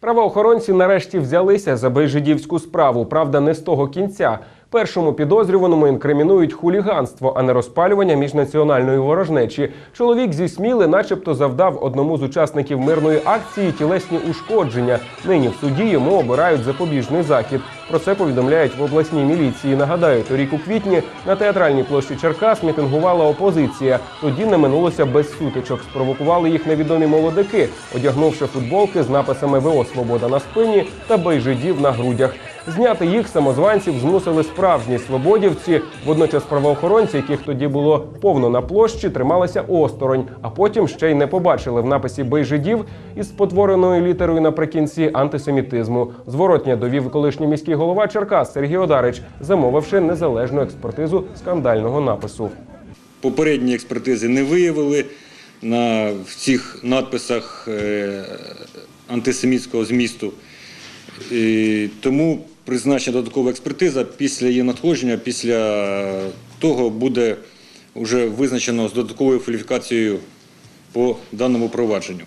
Правоохоронці нарешті взялися за бейжидівську справу. Правда, не з того кінця. Першому підозрюваному інкримінують хуліганство, а не розпалювання міжнаціональної ворожнечі. Чоловік зі Сміли, начебто, завдав одному з учасників мирної акції тілесні ушкодження. Нині в суді йому обирають запобіжний захід. Про це повідомляють в обласній міліції. Нагадаю, торік у квітні на театральній площі Черкас мітингувала опозиція. Тоді не минулося без сутичок. Спровокували їх невідомі молодики, одягнувши футболки з написами ВО Свобода на спині та бейжидів на грудях. Зняти їх самозванців змусили справжні свободівці. Водночас правоохоронці, яких тоді було повно на площі, трималися осторонь, а потім ще й не побачили в написі бейжидів із спотвореною літерою наприкінці антисемітизму. Зворотня довів колишній міський голова Черкас Сергій Одарич, замовивши незалежну експертизу скандального напису. Попередні експертизи не виявили на цих надписах е, антисемітського змісту. І тому призначена додаткова експертиза після її надходження, після того буде вже визначено з додатковою кваліфікацією по даному провадженню.